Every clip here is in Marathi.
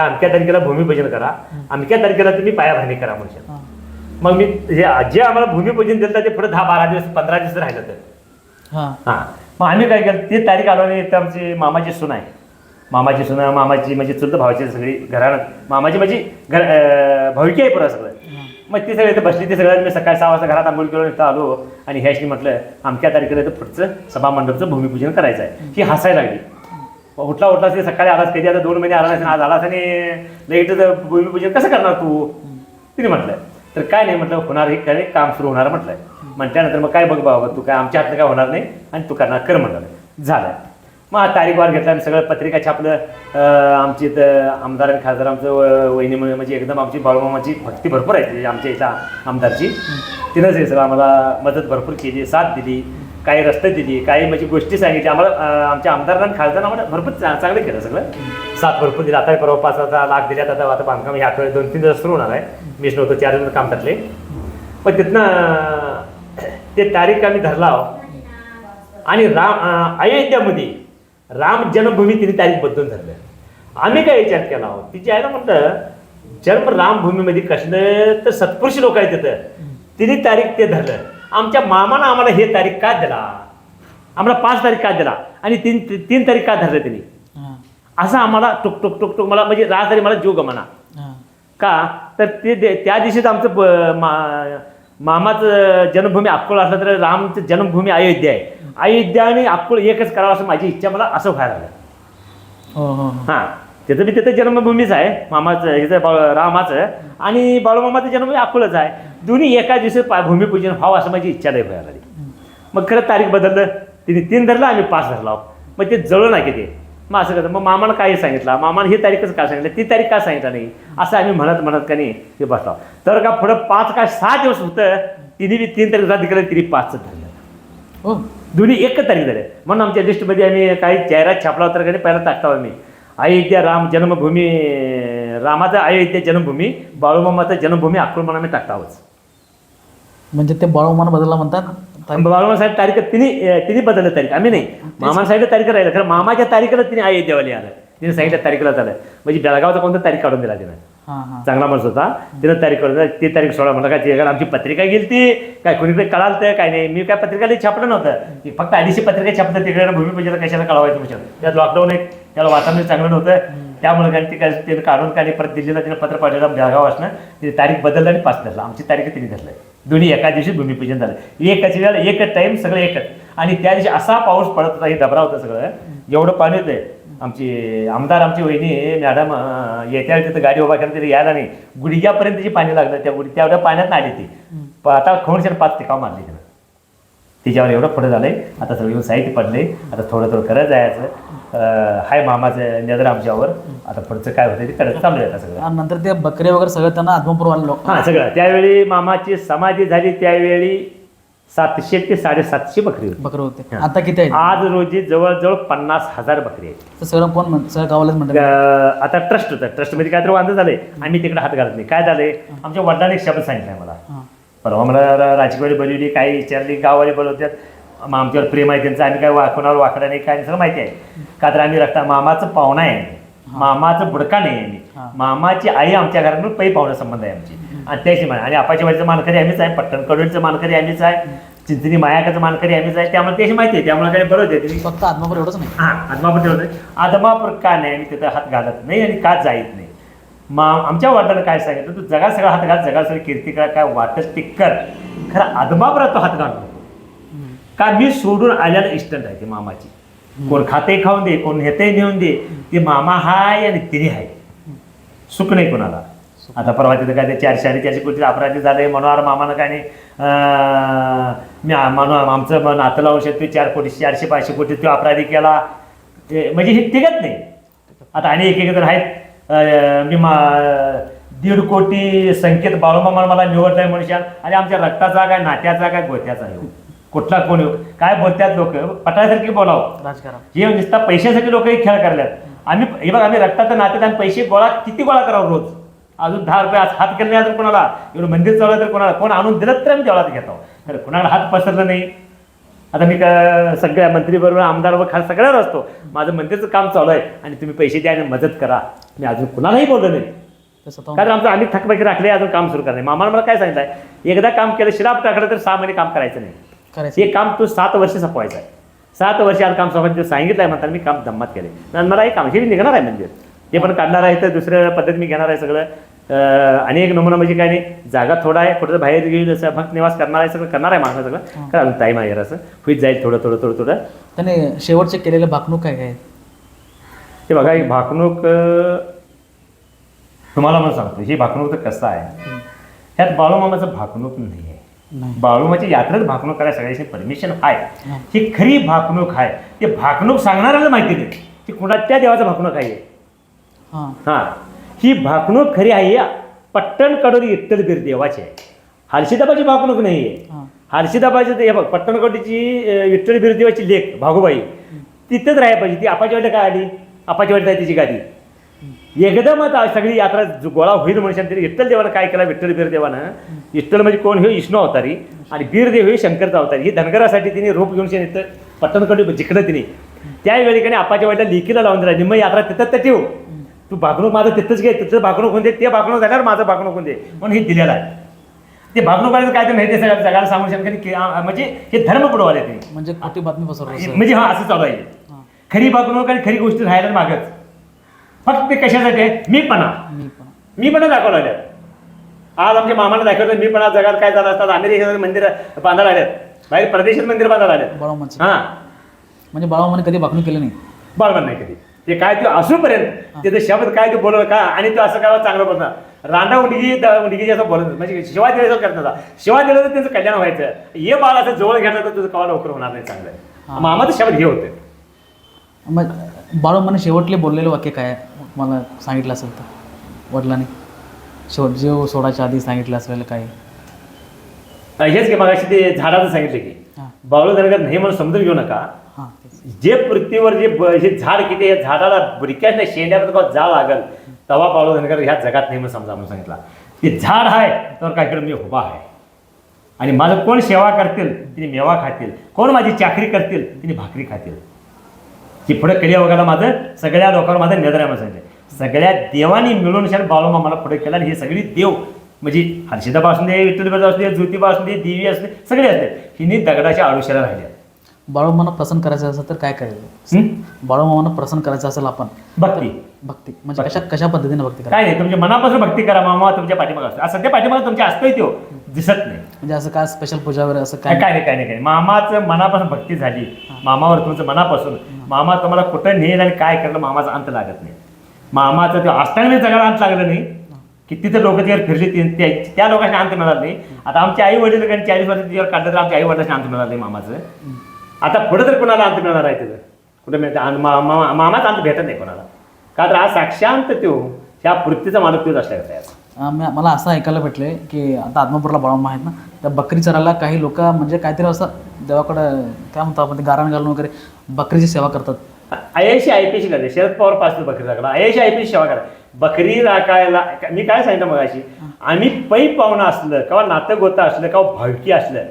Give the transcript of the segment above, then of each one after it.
की अमक्या तारखेला भूमिपूजन करा. अमक्या तारखेला तुम्ही पायाभरणी करा म्हणून हा. मग मी जे जे आम्हाला भूमिपूजन दिलं ते पुढे दहा बारा दिवस पंधरा दिवस राहिलं तर. हा. हां. मग आम्ही काय केलं? ते तारीख आलो आणि आमची मामाची सून आहे. मामाची सून मामाची म्हणजे चुलत भावाची सगळी घरानं मामाची म्हणजे घर भाविकी आहे पुरा सगळं. मग ती सगळं इथं बसली ती सगळं मी सकाळी सहा वाजता घरात आंघोळ करून इथं आलो. आणि ह्याशी म्हटलं अमक्या तारखेला इथं पुढचं सभा मंडपचं भूमिपूजन करायचं आहे. ही हसायला लागली. उठला उठला ते सकाळी आलास कधी आता दोन महिने आला नाही आज आलास आणि लेट भूमिपूजन कसं करणार तू? तिने म्हटलं तर काय नाही म्हटलं होणार हे काय काम सुरू होणार म्हटलं म्हटल्यानंतर मग काय बघ बाबा तू काय आमच्या हातनं काय होणार नाही आणि तू करणार कर म्हटलं. झालं मग तारीख वार घेतला आणि सगळं पत्रिका छापलं. अं, आमची इथं आमदार आणि खासदार आमचं व- वहिनी म्हणजे एकदम आमची बाळूमामाची भक्ती भरपूर आहे आमच्या इथं आमदारची. तिनंच हे सगळं आम्हाला मदत भरपूर केली साथ दिली. काही रस्ते दिली काही म्हणजे गोष्टी सांगितल्या आम्हाला आमच्या आमदारांना खासदारांना आम्हाला भरपूर चांगलं केलं सगळं. साथ भरपूर दिली. आता परवा पाच आता लाख दिल्यात. आता आता बांधकाम ह्या आठवड्यात दोन तीन दिवस सुरू होणार आहे. मीच नव्हतं चार दिवस काम टाकले. पण तिथनं ते तारीख आम्ही धरला आहो. आणि राम अयोध्यामध्ये राम जन्मभूमी तिने तारीख बदलून धरलं. आम्ही काय विचार केला आहोत तिची आहे ना म्हणतं जन्म रामभूमीमध्ये कसलं तर सत्पुरुष लोक आहेत तिथं. तिने तारीख ते धरलं. आमच्या मामानं आम्हाला हे तारीख का दिला? आम्हाला पाच तारीख का दिला? आणि तीन तीन तारीख का धरलं हा. असं आम्हाला टुक टुक टुक टुक मला म्हणजे राज तरी मला जीव गमना. का? तर ते त्या दिवशीच आमचं मा- मामाचं जन्मभूमी अक्कोळ असलं तर रामचं जन्मभूमी अयोध्या आहे. अयोध्या आणि अक्कोळ एकच करावं असं माझी इच्छा मला असं व्हायला लागलं. हो हो हो. हां. त्याचं बी तिथं जन्मभूमीच आहे. मामाचं हिचं बाळ रामाचं. आणि बाळूमामाचं जन्मभूमी अक्कोळच आहे. दोन्ही एका दिवशी पा भूमिपूजन व्हावं असं माझी इच्छा नाही व्हायला लागली मग खरं तारीख बदललं तिने तीन धरलं आम्ही पाच धरला. मग ते जळलं नाही की ते मग असं करतं मग मामानं काय सांगितलं? मामानं ही तारीखच का सांगितलं? ती तारीख का सांगितलं नाही? असं आम्ही म्हणत म्हणत का नाही ते बसलो. तर का पुढं पाच का सहा दिवस होतं तिने बी तीन तारीख रद्द केलं तिने पाचचं धरलं. हो. दोन्ही एकच तारीख झाले. म्हणून आमच्या लिस्टमध्ये आम्ही काही जाहिरात छापला होता का नाही पहिला टाकता आम्ही. अयोध्या राम जन्मभूमी रामाचा अयोध्या जन्मभूमी बाळूमामाचा जन्मभूमी म्हणून आम्ही टाकता आहोत. म्हणजे ते बाळूमान बदलला म्हणतात. तारीख- बाळूमा साहेब तारीख तिने तिने बदललं तारीख. आम्ही नाही. मामा साहेब तारीख राहिलं खरं मामाच्या तारीखेला तिने अयोध्यावाली आलं. तिने सांगितलं तारीखला झालं. म्हणजे बेळगावचा कोणता तारीख काढून दिला तिनं. चांगला माणूस होता. तिनं तारीख काढून दिला. ती तारीख सोळा म्हणलं काय आमची पत्रिका गेली ती काय कोणीकडे कळाल तर काय नाही. मी काय पत्रिका लई छापलं नव्हतं. फक्त अडीचशे पत्रिका छापतं तिकडे भूमिपूजेला कशाला कळवायचं म्हणजे त्यात लॉकडाऊन आहे. त्याला वातावरण चांगलं नव्हतं. त्यामुळे काय ती काय तिने काढून काय परत दिल्लीला तिने पत्र पाठवलं बेळगाव असणं तिने तारीख बदललं आणि पाच धरलं. आमची तारीख तिने धरलं. दोन्ही एका दिवशी भूमिपूजन झालं. एकच वेळ एकच टाईम सगळं एकच. आणि त्या दिवशी असा पाऊस पडत होता हे डबरा होतं सगळं. एवढं पाणी होतंय आमची आमदार आमची वहिनी मॅडम येत्या वेळी तिथं गाडी उभा केली तरी यायला नाही. गुडघ्यापर्यंत जी पाणी लागलं त्या गुडी तेवढ्या पाण्यात आली ती. आता खवणशेर पाच टिकाव मारली तिनं. तिच्यावर एवढं पुढं झालंय. आता सगळं येऊन साहित्य पडले. आता थोडं थोडं करत जायचं. हाय मामाचं नजर आमच्यावर. आता पुढचं काय होतं ते करत चालू आहे सगळं. नंतर ते बकरे वगैरे सगळं त्यांना आत्मपूर आले लोक हां सगळं. त्यावेळी मामाची समाधी झाली. त्यावेळी सातशे ते साडेसातशे बकरी होती. बकरे होते. आता किती आहेत? आज रोजी जवळजवळ पन्नास हजार बकरी आहेत. तर सगळं कोण म्हण सगळं गावालाच म्हणतात. अं, आता ट्रस्ट होतं. ट्रस्टमध्ये काय तर वांदं झालंय. आम्ही तिकडे हात घालत नाही. काय झालंय? आमच्या वडिलांनी एक शब्द सांगितलाय मला. हा. परवा मला रा- राजकीयवाडी बोलवली काही विचारली गाववाली बोलवतात मग आमच्यावर प्रेम आहे त्यांचं आम्ही काय वा कोणावर वाकडा नाही काय सगळं माहिती आहे. का तर आम्ही रक्ता मामाचं पाहुणा आहे आम्ही. मामाचं बुडका नाही आहे आम्ही. मामाची आई आमच्या घरात पै पाहुणा संबंध आहे आमची. आणि त्याची मान आणि आपाच्या वाडीचं मानकरी आम्हीच आहे पट्टण कडोलीचं मानकरी आम्हीच आहे चिंचणी मायाकाचं मानकरी आम्हीच आहे त्यामुळे त्याची माहिती आहे त्यामुळे काही बरोबर आहे फक्त आत्मापूर एवढंच नाही. हा आदमापूर ठेवलं आदमापूर का नाही आणि तिथं हात घालत नाही आणि का जाईत नाही. मा आमच्या वडिलांना काय सांगितलं? तू जगा सगळा हात घाल जगा सगळी कीर्ती करा काय वाटत ते कर. खरं आदमापुरात तो हात घालतो का मी सोडून आल्याला इस्टंट आहे ते मामाची. कोण खाते खाऊन दे कोण नेते नेऊन दे ते मामा हाय आणि तिने हाय. सुख नाही कोणाला. आता परवा तिथं काय ते चारशे आणि चारशे कोटी अपराधी झाले मनोहर मामानं काय नाही मी आ- मनो आमचं नातं लावू शकतो चार कोटी चारशे पाचशे कोटी तो अपराधी केला. ते- म्हणजे हे टिकत नाही. आता आणि एक एक जण आहेत. मी मा दीड कोटी संकेत बाळूमामा मला निवडलाय मनुष्यान आणि आमच्या रक्ताचा काय नात्याचा काय गोत्याचा येऊ कुठला कोण येऊ काय बोलतात लोक? पटायसारखी बोलावं. राजकारण. हे नुसता पैशासाठी लोक खेळ करल्यात. आम्ही हे बघ आम्ही रक्ताचं नात्यात आणि पैसे गोळा किती गोळा करावं रोज? अजून दहा रुपये आज हात केले नाही तर कोणाला? एवढं मंदिर चाललं तर कोणाला? कोण आणून दिलं तर आम्ही तेवढाच घेतो. तर कोणाला हात पसरलं नाही. आता मी का सगळ्या मंत्री बरोबर आमदार व खास सगळ्यावर असतो. माझं मंदिरचं काम चालू आहे. आणि तुम्ही पैसे द्या आणि मदत करा. मी अजून कुणालाही बोललो नाही. ते कारण आमचं आम्ही थकबाकी राखले अजून काम सुरू करणे मामाला मला काय सांगितलं आहे एकदा काम केलं शिराप टाकलं तर सहा महिने काम करायचं नाही. करायचं हे काम तू सात वर्ष संपवायचं आहे. सात वर्ष आज काम संपवायचं सांगितलं आहे म्हणताना मी काम दम्मात केले आणि मला हे काम हे निघणार आहे म्हणजे. ते पण काढणार आहे तर दुसऱ्या पद्धत मी घेणार आहे सगळं. आणि एक नमुना म्हणजे काय नाही जागा थोडा आहे कुठं बाहेर घेऊन असं भक्त निवास करणार आहे सगळं करणार आहे माणसं सगळं. कारण टाईम आहे असं होईत जाईल थोडं थोडं थोडं थोडं. त्याने शेवटचे केलेले भाकणूक काय काय? हे बघा भाकणूक तुम्हाला मला सांगतो ही भाकणूक तर कसं आहे? ह्यात बाळूमामाचं भाकणूक नाही आहे. नाही. बाळूमाच्या यात्रेत भाकणूक करायला सगळ्याची परमिशन आहे. हा. खरी भाकणूक आहे. ते भाकणूक सांगणाऱ्याला माहिती नाही की कुणाच्या देवाचं भाकणूक आहे. हां. हा. भाकणूक खरी आहे पट्टण कडोरी इट्टल बीर देवाची आहे. हर्षिदाबाची भाकणूक नाही आहे. हर्षिदाबाची ते हे बघ पट्टणकोटीची विठ्ठल देवाची लेख भागोबाई तिथंच राहायला पाहिजे. ती आपाच्या वाटत काय आली? आपाच्या वाटत आहे तिची गादी? एकदमच आ- सगळी यात्रा गोळा होईल म्हणून तरी विठ्ठल देवानं काय केलं विठ्ठल बीर देवानं? विठ्ठल म्हणजे कोण हे विष्णू अवतारी. आणि बीरदेव हे शंकरचा अवतारी. ही धनगरासाठी तिने रूप घेऊन इथं पट्टणकडे जिकडं तिने. त्यावेळी काही आपाच्या वाटला लेकीला लावून दिला निम्म यात्रा तिथंच तर ठेव. तू भागणूक माझं तिथंच घे. तिथं भागणूक होऊन दे. ते भागणूक झाल्यावर माझं भागणूक होऊन दे. म्हणून हे दिलेलं आहे. ते भागणूक करायचं काय ते माहिती आहे सगळ्या जगाला की आ- म्हणजे हे धर्म बुडवाले ते. म्हणजे खोटी बातमी पसरवलं असं. म्हणजे हा असं चालू आहे. खरी भागणूक आणि खरी गोष्ट राहायला मागच. फक्त ते कशासाठी आहे? मीपणा. मी पण मीपणा दाखवला लागल्यात. आज आमच्या मामाला दाखवलं मीपणा जगात काय झालं असतात अमेरिकेत मंदिर बांधायला आल्यात बाहेर प्रदेशात मंदिर बांधायला आल्यात बाळूमाचे हा. म्हणजे बाळूमाने कधी भाकणूक केली नाही? बरोबर नाही कधी ते काय ते असूपर्यंत ते शब्द काय ते बोलवलं का आणि तो असं काय चांगलं बोलणार रांडा उडगी उडगी असं बोलत म्हणजे शिवाय दिलं करतात शिवाय दिलं तर त्यांचं कल्याण व्हायचं. हे बाळ असं जवळ घेतलं तर तुझं कवा लवकर होणार नाही चांगलं. मामाचं शब्द हे होते. मग बाळूमाने शेवटले बोललेलं वाक्य काय आहे? मला सांगितलं असेल तर. वडिलांनी. शेवट जीव सोडायच्या आधी सांगितलं असलेलं काय हेच की मगाशी ते झाडाचं सांगितलं की. हां. बाळू धनगर नाही म्हणून समजून घेऊ नका. हां जे पृथ्वीवर जे हे झाड किती या झाडाला बुडक्यात नाही शेंड्यात जाळ लागल तवा बाळू धनगर ह्या जगात नाही म्हणून समजा म्हणून सांगितला. ते झाड आहे तर काहीकडे मी उभा आहे. आणि माझं कोण सेवा करतील तिने मेवा खातील. कोण माझी चाकरी करतील तिने भाकरी खातील. पुढे कलिया माझं. सगळ्या लोकांवर माझं म्हणून सांगितलं सगळ्या देवानी मिळून शान बाळूमा मला पुढे केला आणि हे सगळी देव म्हणजे हर्षिदाबा असू दे विठ्ठलबा असू दे ज्योतिबा असू दे देवी असू दे सगळे असते हिने दगडाच्या आयुष्याला राहिल्या बाळूमाना प्रसन्न करायचं असेल तर काय करायचं? बाळूमामांना प्रसन्न करायचं असेल आपण? भक्ती. भक्ती. म्हणजे कशा कशा पद्धतीने भक्ती करा काय नाही तुमच्या मनापासून भक्ती करा मामा तुमच्या पाठीमागे असतो. सध्या पाठीमागे तुमच्या असतोय तो. दिसत नाही. म्हणजे असं काय स्पेशल पूजा वगैरे असं काय काय नाही काय नाही काय नाही. मामाचं मनापासून भक्ती झाली. मामावर तुमचं मनापासून. मामा तुम्हाला कुठं नेईल आणि काय करणं मामाचा अंत लागत नाही. मामाचं ते अष्टांग जगाला अंत लागलं नाही. किती तर लोक तिच्यावर फिरली त्या- लोकांशी लोकांना अंत मिळाला नाही. आता आमच्या आई वडील कारण चाळीस वर्ष तिच्यावर काढलं तर आमच्या आई वडिलांना अंत मिळाला नाही मामाचं. आता पुढे तर कुणाला अंत मिळणार आहे तिथं? कुठं मिळतं? आणि मा- मामाचा अंत भेटत नाही कोणाला. का तर आज साक्षांत तो ह्या पृथ्वीचा मालक तोच असल्याचा आहे. म- मला असं ऐकायला भेटले की आता आत्मापूरला बाळूमा आहेत ना त्या बकरी चरायला काही लोक म्हणजे काहीतरी असं देवाकडं काय म्हणतो आपण ते गारण घालून वगैरे बकरीची सेवा करतात. आयशी आय पी करते शरद पवारपासून बकरी राखला आयशी आय पी सेवा करा बकरी राखायला मी काय सांगितलं मग अशी आम्ही पै पाहुणं असलं किंवा नातं गोतं असलं किंवा भावकी असलं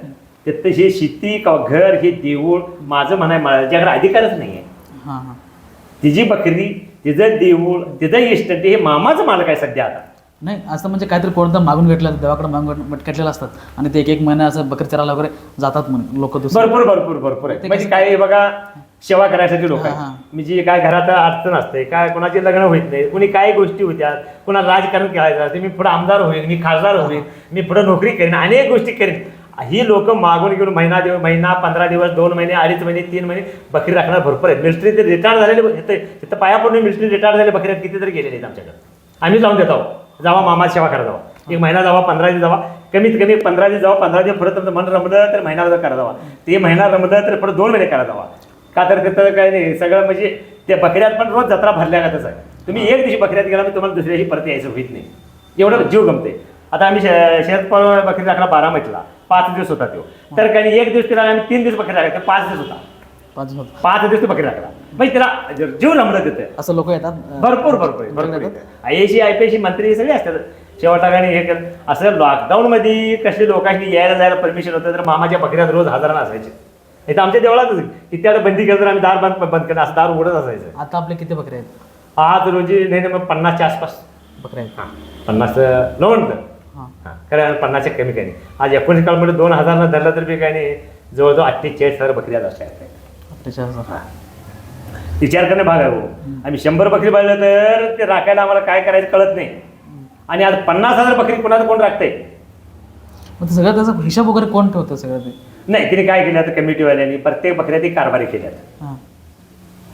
तिथं हे शेती किंवा घर हे देऊळ माझं म्हणाय माझ्याकडे अधिकारच नाही आहे हां. हां तिची बकरी तिचं देऊळ तिचं इष्ट ते हे मामाचं मालक आहे सध्या आता. नाही असं म्हणजे काहीतरी कोणतं मागून घेतलं देवाकडे मागून मटकटलेलं असतात आणि ते एक एक महिना असं बकरी चरायला वगैरे जातात म्हणे लोक दुसरे. भरपूर भरपूर भरपूर आहे. म्हणजे काय आहे बघा सेवा करायसाठी लोक म्हणजे काय घरात अडचण असते काय कोणाचे लग्न होत नाही कुणी काय गोष्टी होत्या कुणा राजकारण करायचं असते मी पुढे आमदार होईल मी खासदार होईल मी पुढे नोकरी करेन अनेक गोष्टी करेन. ही लोक मागून घेऊन महिना दिवस महिना पंधरा दिवस दोन महिने अडीच महिने तीन महिने बकरी राखणार भरपूर आहेत. मिलिटरी ते रिटायर झालेले तिथं पाया पडून मिलिटरी रिटायर झालेले बकरी कितीतरी गेलेले आहेत आमच्याकडे. आम्ही जाऊन देत आहोत. जावा मामा सेवा करा जावा. एक महिना जावा पंधरा दिवस जावा. कमीत कमी पंधरा दिवस जावा पंधरा दिवस पुढे तुमचं मन रमलं तर महिना करा जावा. ते महिना रमलं तर पुढे दोन महिने करा जावा. का तर काय नाही सगळं म्हणजे ते बकऱ्यात पण रोज जत्रा भरल्या जातच आहे तुम्ही एक दिवशी बकऱ्यात गेला तर तुम्हाला दुसऱ्या दिवशी परत यायचं होत नाही. एवढं जीव गमते आता आम्ही शे- शरद पवार बकरी राखला बारा म्हटला. पाच दिवस होता तो. तर काही एक दिवस तिला आम्ही तीन दिवस बकरी राखला पाच दिवस होता. पाच दिवस तो बकरी राखला. म्हणजे तिला जीव रमलं तिथं असं लोक येतात? अं, भरपूर भरपूर भरपूर I S I P S मंत्री सगळे असतात. शेवटाने हे कर असं लॉकडाऊन मध्ये कसे लोकांनी यायला जायला परमिशन होतं तर मामाच्या बकऱ्यात रोज हजारानं असायचे. इथं आमच्या देवळातच किती आता बंदी केलं तर आम्ही दार बंद बंद केलं असं दार उघडत असायचं. आता आपले किती बकरे आहेत? आज रोजी नाही नाही मग पन्नासच्या आसपास. बकऱ्या आहेत. हां. पन्नास नव्वद हां. हां. कारण पन्नासच्या कमी काही नाही. आज एकोणीस काळमध्ये दोन हजारनं धरलं तर बी काही नाही. जवळजवळ अठ्ठेचाळीस हजार बकरी आज अशा आहेत. अठ्ठेचाळीस हजार. विचार करणे भाग आहे हो. आम्ही शंभर बकरी पाळलं तर ते राखायला आम्हाला काय करायचं कळत नाही. आणि आज पन्नास हजार बकरी कोणाचं कोण राखतंय? मग ते सगळं त्याचा हिशोब वगैरे कोण ठेवतं सगळं ते? नाही तिने काय केलं आता कमिटीवाल्यांनी? प्रत्येक बकऱ्या ती कारभारी केल्यात. हां.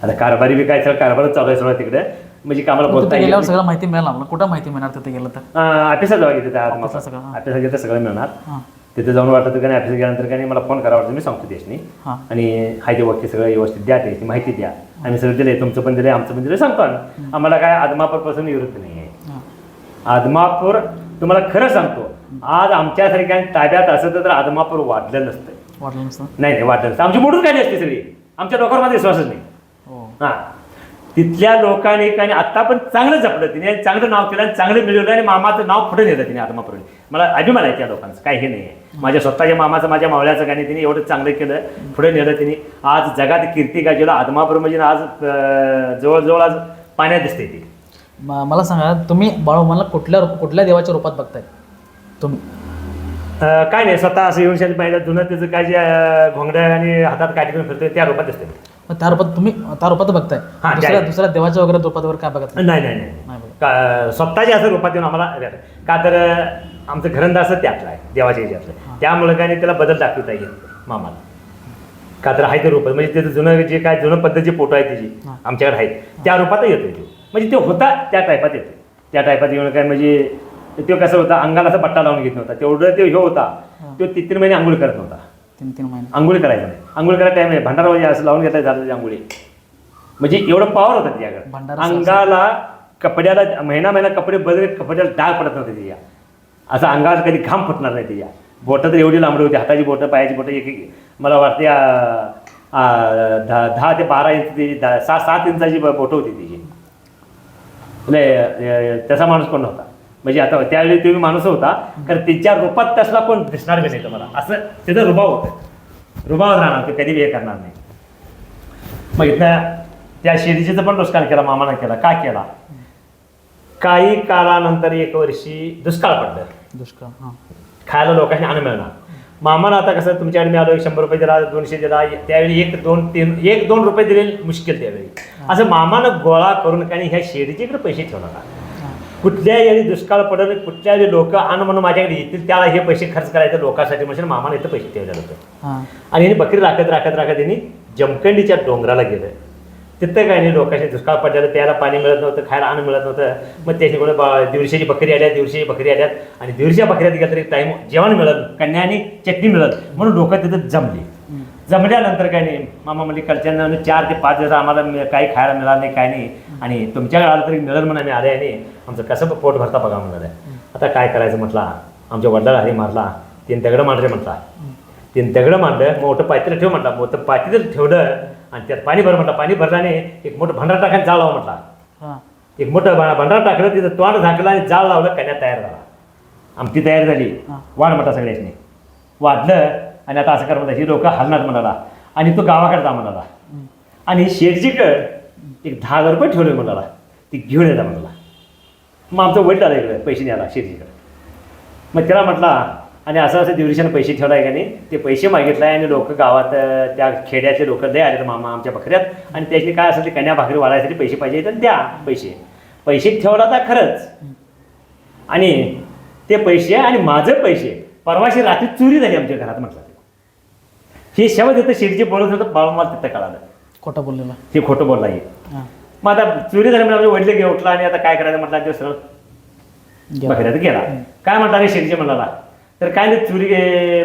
आता कारभारी बी काय सगळं कारभारच चालू आहे सगळं तिकडे. म्हणजे कामाला मग बोलता तिथे येईल गेल्यावर सगळं माहिती मिळेल आपल्याला कुठं माहिती मिळणार तिथे गेलं तर? ऑफिसात जावं घेते ऑफिसला सगळं, हां. ऑफिसात तर सगळं मिळणार. हां. तिथे जाऊन वाटत का नाही? ऑफिसात गेल्यानंतर का नाही? मला फोन करावा वाटतं. मी सांगतो देशनी. हां. आणि हाय ते वक्ती सगळं व्यवस्थित द्या त्याची माहिती द्या. आम्ही सगळं दिले तुमचं पण दिले आमचं पण दिलं सांगतो आम्ही. आम्हाला काय आदमापूरपासून विरुद्ध नाही आहे आदमापूर तुम्हाला खरं सांगतो आज आमच्यासारख्या ताब्यात असतं तर आदमापूर वाढलं नसतं वाटलं नसतं? नाही नाही वाढलं नसतं. आमची मोठून काय असते सगळी. आमच्या लोकांवर माझा विश्वासच नाही. हो. हा. तिथल्या लोकांनी काही आता पण चांगलं जपलं तिने चांगलं नाव केलं आणि चांगलं मिळवलं आणि मामाचं नाव पुढे नेलं तिने आत्मापूर्वी मला अभिमान आहे त्या लोकांचं काही हे नाही आहे माझ्या स्वतःच्या मामाचं माझ्या मावळ्याचं गाणी तिने एवढं चांगलं केलं. पुढे नेलं तिने. आज जगात कीर्ती गाजवलं आदमापूर म्हणजे आज जवळजवळ आज पाण्यात दिसते ती. मला सांगा तुम्ही बाळूमाला कुठल्या रूप- कुठल्या देवाच्या रूपात बघताय? तुम्ही. काय नाही स्वतः असं येऊन पाहिजे जुनं त्याचं काय जे घोंगड्या आणि हातात काठी घेऊन फिरतोय त्या रूपात दिसते. मग त्या रूपात तुम्ही त्या रूपात बघताय? दुसऱ्या दुसऱ्या देवाच्या वगैरे रूपात वगैरे काय बघत नाही? नाही नाही स्वतःच्या असं रूपात येऊन आम्हाला का तर आमचं घरंदाज त्यातलं आहे देवाच्या ह्याच्यातलं त्यामुळे काय नाही त्याला बदल दाखवता येईल मामाला. का तर आहे ते रूप म्हणजे त्याचं जुनं जे काय जुनं पद्धत जे फोटो आहे त्याची हां. आमच्याकडे आहेत त्या रूपात येतोय तो. म्हणजे तो होता त्या टायपात येतो. त्या टायपात येऊन काय म्हणजे तो कसं होता अंगाला असा पट्टा लावून घेत नव्हता. तेवढं तो ह्यो होता. तो तीन तीन महिने आंघोळ करत नव्हता. तीन तीन महिने. आंघोळी करायचं नाही. आंघोळ करायला टाइम आहे भंडारा म्हणजे असं लावून घेतलं झालं आंघोळी. म्हणजे एवढं पॉवर होतं त्याच्याकडे. भंडारा अंगाला कपड्याला महिना महिना कपडे बदल कपड्याला डाग पडत नव्हते तिच्या असं अंगाला कधी घाम फुटणार नाही तिच्या बोटं तर एवढी लांबडी होती हाताची बोटं पायाची बोटं एक एक मला वाटते दहा दहा ते बारा इंच ती सहा सात इंचाची बोटं होती तिची. म्हणजे, नाही त्याचा तसा माणूस कोण नव्हता. म्हणजे आता त्यावेळी तुम्ही माणूस होता तर तिच्या रूपात तसला कोण दिसणार बी नाही तुम्हाला असं त्याचा रुबाव होतं. रुबाव राहणार ते कधी बी हे करणार नाही. मग इथं त्या शेतीचं पण नुकसान केला मामानं केला. का केला? काही काळानंतर एक वर्षी दुष्काळ पडलं. दुष्काळ खायला लोकांनी अन्न मिळणार. मामानं आता कसं तुमच्याकडे मी आलो एक शंभर रुपये दिला दोनशे दिला त्यावेळी एक दोन तीन एक दोन रुपये दिले मुश्किल त्यावेळी. असं मामानं गोळा करून काही ह्या शेरीच्या इकडे पैसे ठेवणार हां. कुठल्या याने दुष्काळ पडलं कुठल्या लोक अन्न म्हणून माझ्याकडे येतील त्याला हे पैसे खर्च करायचे लोकांसाठी म्हणजे मामाने इथं पैसे ठेवलेलं होतं. आणि बकरी राखत राखत राखत यांनी जमखंडीच्या डोंगराला गेलं. तिथं काय नाही लोकांशी दुष्काळ पडलेलं प्यायला पाणी मिळत नव्हतं खायला अन्न मिळत नव्हतं. मग त्याची कोणी बा- दिवशीची बकरी आल्या दिवशी बकरी आल्यात. आणि दिवशीच्या बकऱ्यात गेलं तरी टाईम जेवण मिळत कन्या आणि चटणी मिळत. म्हणून लोक तिथं जमली. जमल्यानंतर काय नाही मामा म्हणजे कडच्यानं चार ते पाच दिवस आम्हाला काही खायला मिळालं नाही काय नाही. आणि तुमच्याकडे आलं तरी मिळेल म्हणून आम्ही आले आणि आमचं कसं पोट भरता बघा म्हणाले आता काय करायचं? म्हटला. आमच्या वडिलाला हरी मारला. तीन दगडं मांडले म्हटला. तीन दगडं मांडलं मोठं पातेलं ठेव म्हटलं. मोठं पातेलं ठेवलं आणि त्यात पाणी भर म्हटलं पाणी भरल्याने एक मोठं भांडार टाकायला जाळ लावा म्हटला. एक मोठं भा- भांडार टाकलं तिथं तोंड झाकलं आणि जाळ लावलं कन्या तयार झाला. आमची तयार झाली. वाढ म्हटला सगळ्यांनी. वाढलं आणि आता असं कर म्हणता ही लोक हलणार म्हणाला. आणि तो गावाकडे जा म्हणाला. आणि शेटजीकड एक दहा हजार रुपये ठेवले म्हणाला. ती घेऊन येता म्हणाला. मग आमचं वैट आलं इकडे पैसे न्यायला शेटजीकडे मग त्याला म्हटला आणि असं असं दिवशीनं पैसे ठेवलाय का नाही ते पैसे मागितलाय आणि लोक गावात त्या खेड्याचे लोक दे आले मामा आमच्या बकऱ्यात. आणि त्याची काय असेल ते कन्या भाकरी वाढायसाठी पैसे पाहिजे तर द्या पैसे. पैसे ठेवला तर खरंच. आणि ते पैसे आणि माझं पैसे परवाशी रात्री चोरी झाली आमच्या घरात म्हटलं हे शब्द तिथं शेटजी बोलत होतं बाबा मला तिथं कळालं. खोटं बोललेलं. हे खोटं बोलला हे. मग आता चोरी झाली म्हणजे वडले घे उठला आणि आता काय करायचं म्हटलं ते सरळ. बकऱ्यात गेला. काय म्हटला रे शेरीचे म्हणाला तर काय नाही चोरी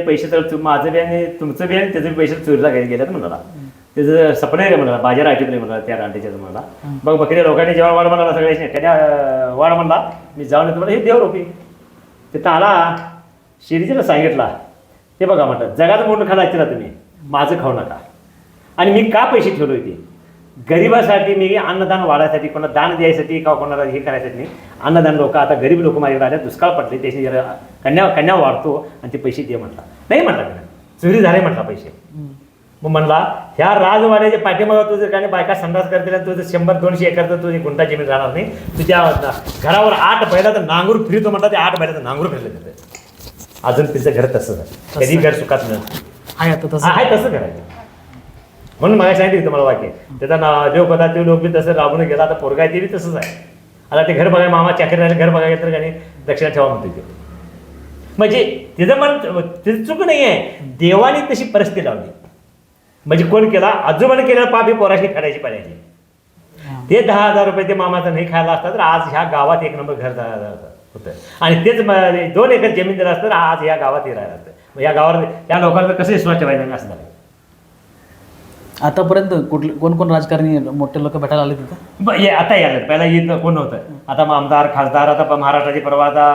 पैसे तर तु- माझं बी आणि तुमचं बी आणि त्याचं पैसे चोरीला गेले गेल्यात म्हणाला. त्याचं सपने रे म्हणाला बाजार आठवत नाही म्हणाला त्या रांटीच्या म्हणाला. बघ बकरी लोकांनी जेव्हा वाढ म्हणाला सगळ्याशी त्याच्या अं, वाढ म्हणला मी जाऊन येतो हे देव रोपी. तिथं आला शेरीच्याला सांगितला हे बघा म्हटलं जगात मोठं ना तुम्ही? माझं खाऊ नका. आणि मी का पैसे ठेवले होते? गरिबासाठी मी अन्नदान वाढायसाठी कोणा दान द्यायसाठी का कोणाला हे करायसाठी नाही. अन्नदान लोक आता गरीब लोक माझ्याकडे आले दुष्काळ पडले त्याची जरा कन्या कन्या वाढतो आणि ते पैसे दे म्हटला. नाही म्हटला त्यानं चोरी झाले म्हटला पैसे. मग म्हणला ह्या राजवाड्याच्या पाठीमागं तुझं काय बायका संडास करतील आणि तुझं शंभर दोनशे एकरचं तुझी गुंठा जमीन राहणार नाही. तुझ्या घरावर आठ बैलाचं नांगूर फिरतो म्हणतात ते आठ बैलाचं नांगूर फिरलं अजून तिचं घर तसंच कधी घर सुखात नाही. आहे तसं. आहे तसं करायचं म्हणून मला सांगितलं तुम्हाला वाक्य. त्याचा ना ते लोक बी तसं राबून गेला आता पोरगा आहे ते बी तसंच आहे. आता ते घर बघाय मामा चाकरी राहिले घर बघायला तर काही दक्षिणा ठेवा म्हणतो ते म्हणजे तिचं मन तिचं चूक नाही आहे. देवाने तशी परिस्थिती लावली. म्हणजे कोण केला? आजोबाने केलेला पाप ही पोराशी फेडायची पाहिजे. ते दहा हजार रुपये ते मामाचं नाही खायला असतं तर आज ह्या गावात एक नंबर घर होतं. आणि तेच दोन एकर जमीन दिलं असतं आज ह्या गावात हे राहिलं असतं. या गावावर त्या लोकांना कसं विश्वास ठेवायचा? नाही असं झालं आतापर्यंत कुठले कोण कोण राजकारणी मोठे लोक भेटायला आले तिथं? ब- ये आता यायला पहिला येत कोण नव्हतं आता मग आमदार खासदार आता प- महाराष्ट्राचे परवा आता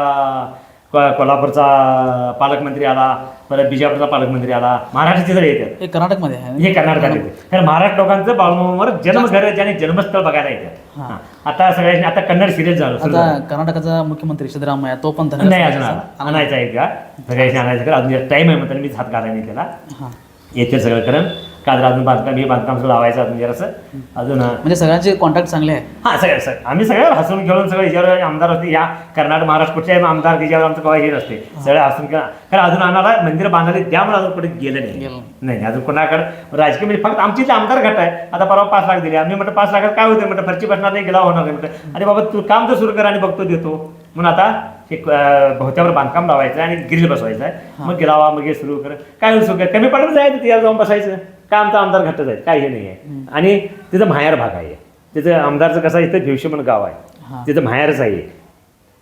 को- कोल्हापूरचा पालकमंत्री आला परत बिजापूरचा पालकमंत्री आला. महाराष्ट्राचे सगळे येतात. हे कर्नाटकमध्ये आहे. हे कर्नाटकात येते कारण महाराष्ट्र लोकांचं बाळूमामावर जन्मघर ज्याने जन्मस्थळ बघायला येतात हां. आता सगळ्यांनी आता कन्नड सिरियल झालं सुरू आता. कर्नाटकाचा मुख्यमंत्री सिद्धरामय्या तो पण नाही अजून आला. आणायचं आहे का? सगळ्यांनी आणायचं का? अजून टाईम आहे म्हणताना मीच हात घालायला नाही त्याला हां. येते सगळं कारण का तर अजून बांधकाम हे बांधकाम सगळं लावायचं अजून जरासं अजून म्हणजे सगळ्यांचे कॉन्टॅक्ट चांगले आहे. हा सगळं सगळं. आम्ही सगळं हसून खेळून सगळं याच्यावर आमदार असते या कर्नाटक महाराष्ट्र कुठल्याही आमदार त्याच्यावर आमचं कवा हे नसते. सगळं हसून खेळ. कारण अजून आम्हाला मंदिर बांधायला त्यामुळे अजून कुठे गेलं नाही. नाही. अजून कोणाकडे? राजकीय म्हणजे फक्त आमची आमदार गट आहे. आता परवा पाच लाख दिले. आम्ही म्हटलं पाच लाखात काय होतं म्हटलं फरची बसणार नाही गेला होणार नाही. म्हटलं आणि बाबा तू काम तर सुरू कर आणि बघतो देतो. म्हणून आता एक भोवत्यावर बांधकाम लावायचं आणि ग्रिल बसवायचं आहे. मग गिरावा मग हे सुरू कर. काय सुरू कर. कमी पडलं जायचं तिथे जाऊन बसायचं. काय आमचा आमदार घट्टच आहे काय हे नाही आहे. आणि तिथं माहेर भाग आहे. तिथं आमदारचं कसं आहे, इथं भिवशी म्हणून गाव. आहे. तिथं माहेरच आहे.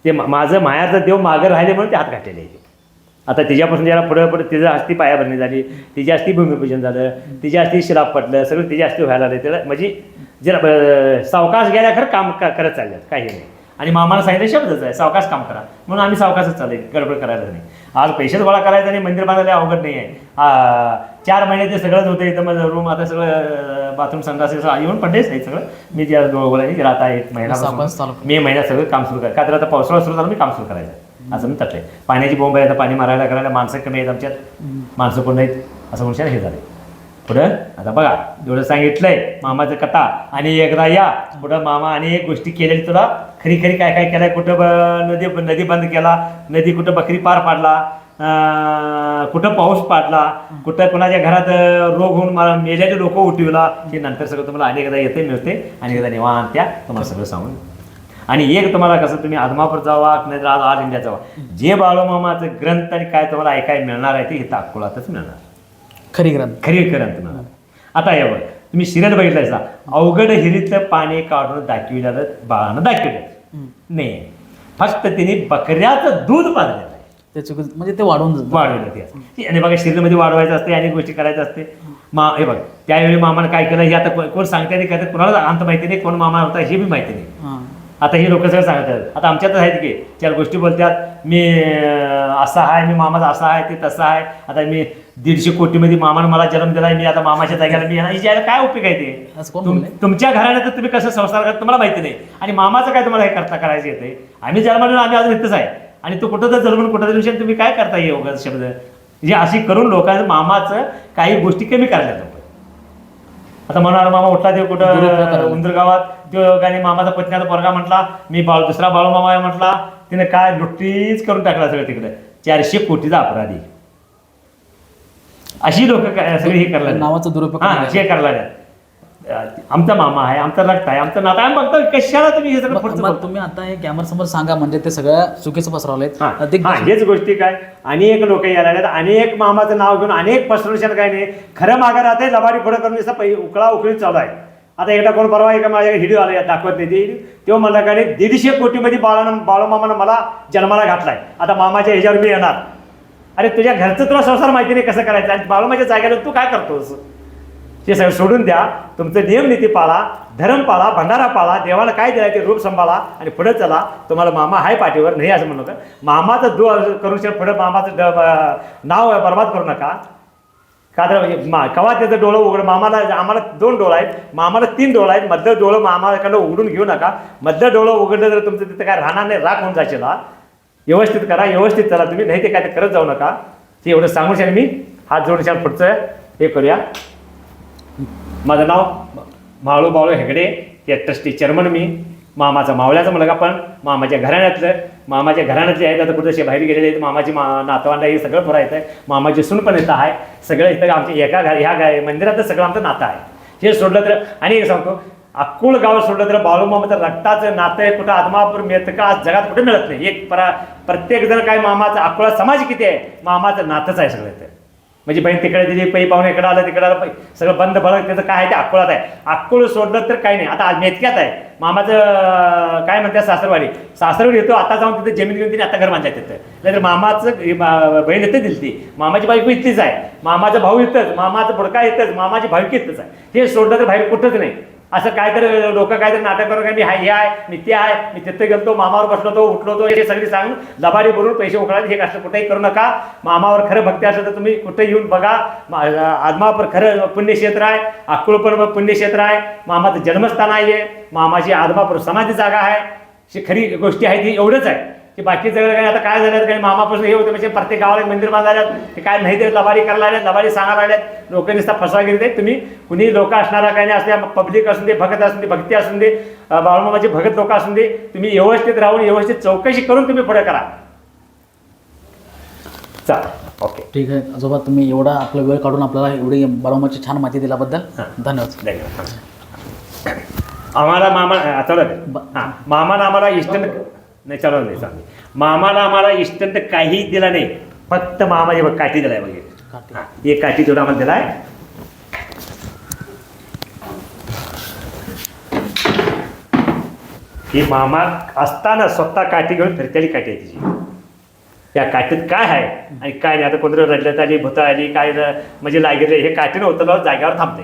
ते माझं माहेरचं देव मागं राहिले म्हणून ते हात घातलेले आहे. आता तिच्यापासून ज्याला पुढं पुढे तिचं हस्ती पायाभरणी झाली तिची हस्ती भूमिपूजन झालं तिच्या हस्ती शिलाप पटलं सगळं तिच्या हस्ती व्हायला लागलं. त्याला म्हणजे जरा सावकाश गेल्या खरं काम क- करत चालल्यात काही नाही. आणि मामाला सांगितलं शब्दच आहे सावकाश काम करा. म्हणून आम्ही सावकाशच चालू गडबड करायला नाही आज पैसेच गोळा करायचं आणि मंदिर बांधायला अवघड नाही आहे चार महिने ते सगळंच होतं इथं मग रूम आता सगळं बाथरूम संडास येऊन पडलेच आहे सगळं. मी ज्या बोलायची आता एक महिना मे महिन्यात सगळं काम सुरू करायचं का तर आता पावसाळा सुरू झाला मी काम सुरू करायचं. असं मी तटलंय. पाण्याची बोंब आहे आता पाणी मारायला करायला माणसं कमी आहेत आमच्यात. माणसं कोण नाहीत. असं म्हणून हे झालं पुढं आता बघा एवढं सांगितलंय मामाचं कथा. आणि एकदा या पुढं मामा आणि एक गोष्टी केलेली तुला. खरी खरी काय काय केलंय? कुठं ब- नदी नदी बंद केला नदी कुठं बकरी पार पाडला अं, कुठं पाऊस पाडला कुठं कोणाच्या घरात अं, रोग होऊन मला मेल्याचे लोक उठविला हे नंतर सगळं तुम्हाला अनेकदा येते मिळते. आणि एकदा निवांत त्या. तुम्हाला सगळं सांगून. आणि एक तुम्हाला कसं तुम्ही आदमापूर जावा नाही तर आज ऑल इंडिया जावा. जे बाळूमामाचं ग्रंथ आणि काय तुम्हाला ऐकायला मिळणार आहे ते इथं अकोलातच मिळणार. खरी ग्रंथ. खरी ग्रंथ मिळणार आता हे बघ तुम्ही सिरियल बघितलायचा अवघड हिरीतलं पाणी काढून दाखविलेलं बाळानं दाखविलं. नाही. फक्त तिने बकऱ्याचं दूध पाजलेलं आहे. म्हणजे ते वाढवून. वाढवलं ते आणि बघा शरीरामध्ये वाढवायचं असते अनेक गोष्टी करायचं असते मा हे बघ त्यावेळी मामानं काय केलं? हे आता कोण सांगते नाही काय कुणाला अंत माहिती नाही कोण मामा होता हे बी माहिती नाही. आता हे लोक सगळं सांगतात. आता आमच्यातच आहेत की चार गोष्टी बोलतात मी असा आहे मी मामाचा असा आहे ते तसा आहे. आता मी दीडशे कोटीमध्ये मामानं मला जन्म दिलाय मी आता मामाच्या जागेला मी याला काय उपयोग आहे ते? असं कोण तुम- बोललंय? तुमच्या घराण्यात तुम्ही कसं संसार करता तुम्हाला माहिती नाही. आणि मामाचं काय तुम्हाला हे करता करायचं येते आम्ही जन्माला आम्ही अजून इथंच आहे. आणि तो कुठं तर जन्मून कुठं तरी विषय तुम्ही काय करता हे शब्द? म्हणजे अशी करून लोकांचं मामाचं काही गोष्टी कमी करायला लोक आता म्हणणार मामा उठला ते. कुठं? उंदरगावात. तो गाणी मामाचा पत्नीचा पोरगा म्हटला मी बाळ दुसरा बाळू मामा आहे म्हटला तिने काय लुट्टीच करून टाकला सगळं तिकडे. चारशे कोटीचा अपराधी. अशी लोक सगळे हे करायला नावाचा दुरुपयोग हा करायला. हे करायला लागले. अं, आमचा मामा आहे आमचा रक्त आहे आमचं नातं आहे. बघतो कशाला तुम्ही हे सगळं मग? तुम्ही आता हे कॅमेरा समोर सांगा म्हणजे ते सगळं चुकीचं पसरवलंय. हा अधिक हा, हेच गोष्टी काय? अनेक लोक यायला लागल्यात अनेक मामाचं नाव घेऊन अनेक पसरवशन काय नाही. खरं मागं राहते लबाडी पुढं करून नुसतं पै उकळा उकळी चालू आहे. आता एकदा कोण परवा एका माझ्या व्हिडिओ आला दाखवत नाही ते मला काय नाही दीडशे कोटीमध्ये बाळानं बाळूमामानं मला जन्माला घातलाय. आता मामाच्या ह्याच्यावर मी येणार. अरे तुझ्या घरचं तुला संसार माहिती नाही कसं करायचं? आणि बाळूमाच्या जागेला तू काय करतोस? ते सगळं सोडून द्या. तुमचं नियमनीती पाळा धर्म पाळा भंडारा पाळा देवाला काय दिलाय ते रूप सांभाळा आणि पुढे चला. तुम्हाला मामा हाय पाठीवर नाही असं म्हणू नका. मामाचं दो करू शकत पुढे मामाचं ड- ब- नाव बर्बाद करू नका. का तर म्हणजे मा कवा त्याचं डोळं उघडं मामाला आम्हाला दोन डोळं आहेत. मामाला तीन डोळं आहेत. मधलं डोळं मामाकडं उघडून घेऊ नका. मधलं डोळं उघडलं तर तुमचं तिथं काय राहणार नाही राख होऊन जाशील व्यवस्थित करा व्यवस्थित चला तुम्ही. नाही ते काय ते करत जाऊ नका. ते एवढं सांगू शकतो मी. हात जोडशान पुढचं हे करूया. माझं नाव माळू बावळे हेगडे या ट्रस्टी चेअरमन मी. मामाचा मावळ्याचा मुलगा पण मामाच्या घराण्यातलं मामाच्या घराण्यातले आहेत आता कुठं बाहेर गेलेले आहेत मामाची मा नातवांना हे सगळं पुरा येतं मामाची सून पण येतं आहे. सगळं इथं आमच्या एका घर ह्या गा मंदिरातच सगळं आमचं नातं आहे. हे सोडलं तर आणि एक सांगतो अक्कुळ गाव सोडलं तर बाळू मामाचं रक्ताचं नातं आहे. कुठं आदमापूर मिळतं का आज जगात कुठे मिळत नाही. एक परा प्रत्येक जण काय मामाचं अक्कुळा समाज किती आहे? मामाचं नातंच आहे सगळं इथं. म्हणजे बहीण तिकडे दिली पै पाहुणे इकडे आलं तिकडे आलं पै सगळं बंद बळक त्याचं काय आहे ते अक्कोळात आहे. अक्कोळ सोडलं तर काही नाही. आता आज मेतक्यात आहे. मामाचं काय म्हणतात सासरवाडी? सासरवाडी येतो आता जाऊन तिथे जमीन घेऊन तिने आता घर बांधायचं येतं नाहीतर मामाचं बहीण येते दिली ती मामाची बायको इथलीच आहे. मामाचा भाऊ इथंच मामाचं बुडका इथंच मामाची भावकी इथंच आहे. हे सोडलं तर बाहेर कुठंच नाही. असं काहीतरी लोक काहीतरी नाटक करून काय मी हाय हे आहे मी ते आहे मी तिथे गेलतो मामावर बसलो तो उठलो तो हे सगळी सांगून लबाडी भरून पैसे उकळायचे हे कसं कुठेही करू नका. मामावर खरं भक्ती असेल तर तुम्ही कुठे येऊन बघा. मा- आदमापूर खरं पुण्यक्षेत्र आहे अक्कळ पण पुण्यक्षेत्र आहे मामाचं जन्मस्थान आहे. मामाची आदमापूर समाधी जागा आहे. खरी गोष्टी आहे ती एवढंच आहे. की बाकी सगळं काही आता काय झालं काही मामापासून हे होतं म्हणजे प्रत्येक गावाला मंदिर बांधायला ते काय नाही ते लबाडी करायला लागल्यात लबाडी सांगायला लागल्यात लोक नुसता फसवागिरी देत. तुम्ही कुणी लोक असणारा काही नाही असल्या पब्लिक असून दे भगत असून दे भक्ती असून दे बाळूमामाचे भगत लोक असून दे तुम्ही व्यवस्थित राहून व्यवस्थित चौकशी करून तुम्ही पुढे करा. चालेल. ओके. ठीक आहे. आजोबा तुम्ही एवढा आपला वेळ काढून आपल्याला एवढी बाळूमाची छान माहिती दिल्याबद्दल धन्यवाद. धन्यवाद. आम्हाला मामा चालू. हां. मामाला आम्हाला इस्टंट नाही चालू नाही चालू मामाला आम्हाला इस्टंट काहीच दिला नाही. फक्त मामाने बघ काठी दिलाय बघ. एक. काठी. हां, काठी तेवढा आम्हाला दिलाय. ही मामा असताना स्वतः काठी घेऊन फिरतेली काठी आहे तिची. या काठीत काय आहे? आणि काय नाही आता कोणतरी रडल्यात आली भूत आली काय म्हणजे लागले हे काठीनं होतं जागेवर थांबते